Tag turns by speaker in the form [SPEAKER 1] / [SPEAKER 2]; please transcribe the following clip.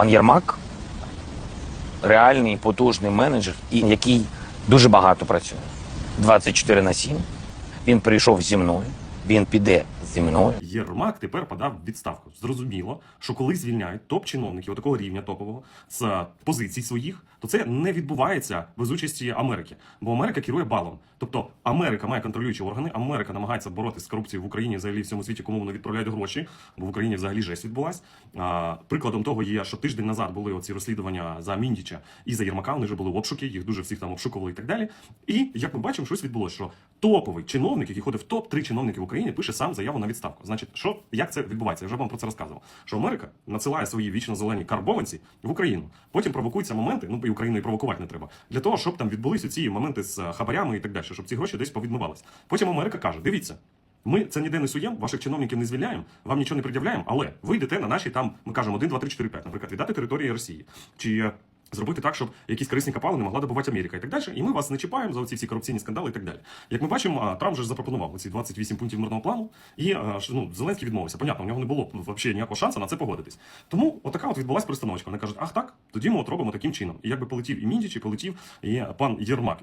[SPEAKER 1] Пан Єрмак реальний потужний менеджер, який дуже багато працює. 24 на 7. Він прийшов зі мною, він піде зі.
[SPEAKER 2] Єрмак тепер подав відставку. Зрозуміло, що коли звільняють топ-чиновників такого рівня топового з позицій своїх, то це не відбувається без участі Америки. Бо Америка керує балом. Тобто Америка має контролюючі органи, Америка намагається боротися з корупцією в Україні, взагалі в всьому світі, кому вони відправляють гроші, бо в Україні взагалі жесть відбулась. А, прикладом того є, що тиждень назад були оці розслідування за Міндіча і за Єрмака. Вони вже були обшуки, їх дуже всіх там обшукували і так далі. І як ми бачимо, щось відбулося, що топовий чиновник, який ходить в топ 3 чиновники в Україні, пише сам заяву на відставку. Значить, що як це відбувається? Я вже вам про це розказував. Що Америка надсилає свої вічно зелені карбованці в Україну. Потім провокуються моменти, ну і Україну і провокувати не треба, для того, щоб там відбулись ці моменти з е, хабарями і так далі, щоб ці гроші десь повідмивались. Потім Америка каже: дивіться. Ми це ніде не суємо, ваших чиновників не звільняємо, вам нічого не пред'являємо, але ви йдете на наші там, ми кажемо 1, 2, 3, 4, 5, наприклад, віддати території Росії. Чи е, зробити так, щоб якісь корисні капали не могла добувати Америка і так далі. І ми вас не чіпаємо за оці всі корупційні скандали і так далі. Як ми бачимо, Трамп вже запропонував ці 28 пунктів мирного плану, і ну, Зеленський відмовився. Понятно, у нього не було взагалі ніякого шансу на це погодитись. Тому отака от відбулась перестановочка. Вони кажуть, ах так, тоді ми от робимо таким чином. І якби полетів і Міндіч, і полетів і пан Єрмак.